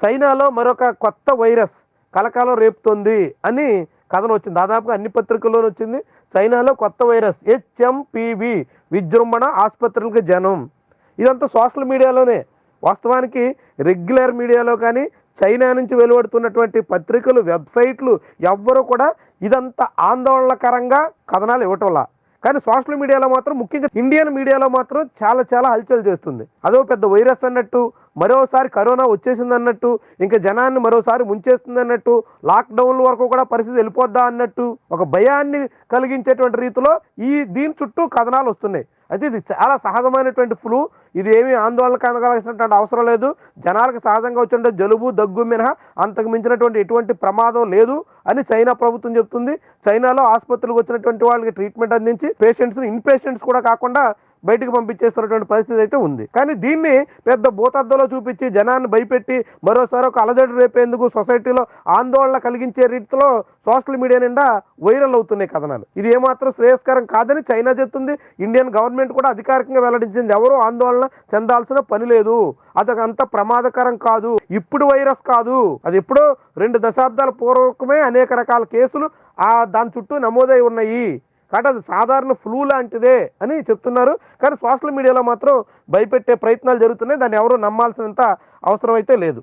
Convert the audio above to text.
చైనాలో మరొక కొత్త వైరస్ కలకాలం రేపుతోంది అని కథనం వచ్చింది. దాదాపుగా అన్ని పత్రికల్లోనూ వచ్చింది. చైనాలో కొత్త వైరస్ హెచ్ఎంపివి విజృంభణ ఆసుపత్రులకు జనం. ఇదంతా సోషల్ మీడియాలోనే. వాస్తవానికి రెగ్యులర్ మీడియాలో కానీ చైనా నుంచి వెలువడుతున్నటువంటి పత్రికలు వెబ్సైట్లు ఎవ్వరూ కూడా ఇదంతా ఆందోళనకరంగా కథనాలు ఇవ్వటంలా కానీ సోషల్ మీడియాలో మాత్రం ముఖ్యంగా ఇండియన్ మీడియాలో మాత్రం చాలా చాలా హల్చల్ చేస్తుంది. అదో పెద్ద వైరస్ అన్నట్టు మరోసారి కరోనా వచ్చేసింది అన్నట్టు ఇంకా జనాన్ని మరోసారి ముంచేస్తుంది అన్నట్టు లాక్డౌన్ వరకు కూడా పరిస్థితి వెళ్ళిపోద్దా అన్నట్టు ఒక భయాన్ని కలిగించేటువంటి రీతిలో ఈ దీని చుట్టూ కథనాలు వస్తున్నాయి. అయితే ఇది చాలా సహజమైనటువంటి ఫ్లూ ఇది ఏమీ ఆందోళన కలగాల్సినటువంటి అవసరం లేదు. జనాలకు సహజంగా వచ్చిన జలుబు దగ్గు మినహా అంతకు మించినటువంటి ఎటువంటి ప్రమాదం లేదు అని చైనా ప్రభుత్వం చెప్తుంది. చైనాలో ఆసుపత్రులకు వచ్చినటువంటి వాళ్ళకి ట్రీట్మెంట్ అందించి పేషెంట్స్ ఇన్ పేషెంట్స్ కూడా కాకుండా బయటకు పంపించేస్తున్నటువంటి పరిస్థితి అయితే ఉంది. కానీ దీన్ని పెద్ద భూతద్దలో చూపించి జనాన్ని భయపెట్టి మరోసారి ఒక అలజడి రేపేందుకు సొసైటీలో ఆందోళన కలిగించే రీతిలో సోషల్ మీడియా నిండా వైరల్ అవుతున్నాయి కథనాలు. ఇది ఏమాత్రం శ్రేయస్కరం కాదని చైనా చెప్తుంది. ఇండియన్ గవర్నమెంట్ కూడా అధికారికంగా వెల్లడించింది. ఎవరూ ఆందోళన చెందాల్సిన పని లేదు. అది అంత ప్రమాదకరం కాదు. ఇప్పుడు వైరస్ కాదు. అది ఎప్పుడో రెండు దశాబ్దాల పూర్వకమే అనేక రకాల కేసులు ఆ దాని చుట్టూ నమోదై ఉన్నాయి. కాబట్టి అది సాధారణ ఫ్లూ లాంటిదే అని చెప్తున్నారు. కానీ సోషల్ మీడియాలో మాత్రం భయపెట్టే ప్రయత్నాలు జరుగుతున్నాయి. దాన్ని ఎవరు నమ్మాల్సినంత అవసరం అయితే లేదు.